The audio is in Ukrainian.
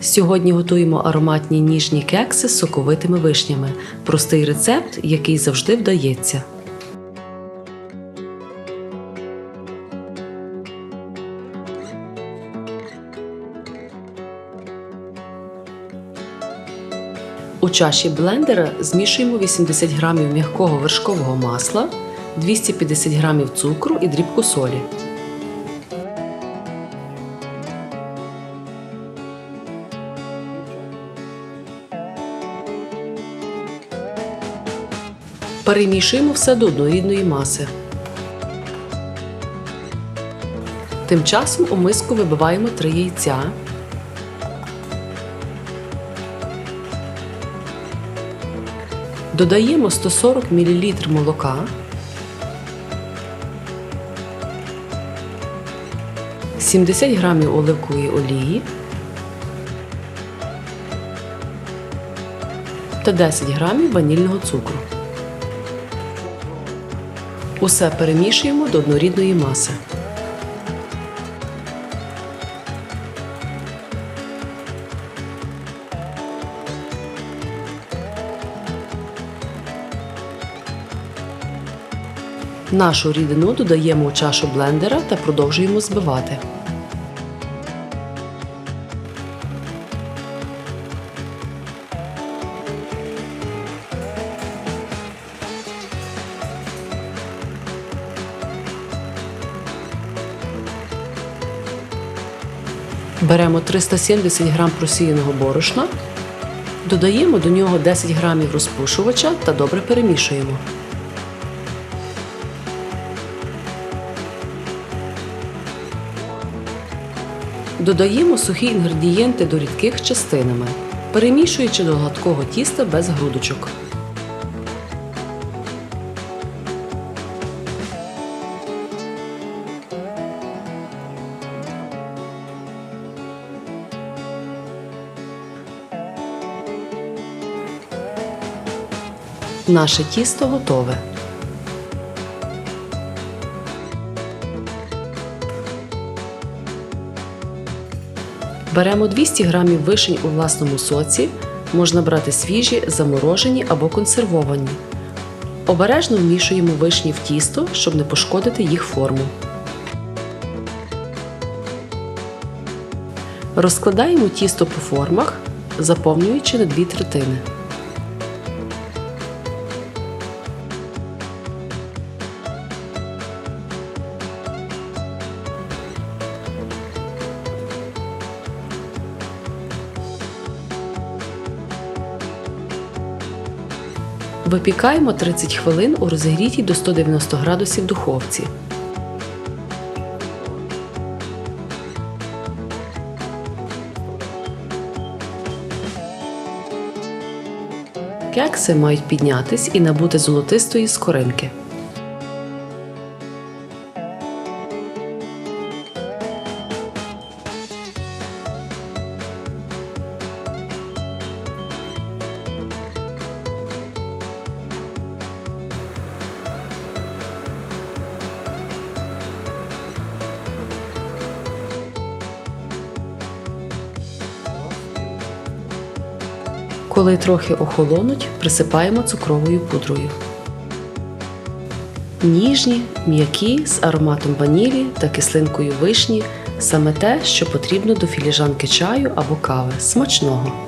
Сьогодні готуємо ароматні ніжні кекси з соковитими вишнями. Простий рецепт, який завжди вдається. У чаші блендера змішуємо 80 г м'якого вершкового масла, 250 г цукру і дрібку солі. Перемішуємо все до однорідної маси. Тим часом у миску вибиваємо 3 яйця. Додаємо 140 мл молока. Сімдесят грамів оливкової олії та 10 грамів ванільного цукру. Усе перемішуємо до однорідної маси. Нашу рідину додаємо у чашу блендера та продовжуємо збивати. Беремо 370 г просіяного борошна, додаємо до нього 10 г розпушувача та добре перемішуємо. Додаємо сухі інгредієнти до рідких частинами, перемішуючи до гладкого тіста без грудочок. Наше тісто готове. Беремо 200 г вишень у власному соці, можна брати свіжі, заморожені або консервовані. Обережно вмішуємо вишні в тісто, щоб не пошкодити їх форму. Розкладаємо тісто по формах, заповнюючи на дві третини. Випікаємо 30 хвилин у розігрітій до 190 градусів духовці. Кекси мають піднятись і набути золотистої скоринки. Коли трохи охолонуть, присипаємо цукровою пудрою. Ніжні, м'які з ароматом ванілі та кислинкою вишні саме те, що потрібно до філіжанки чаю або кави. Смачного!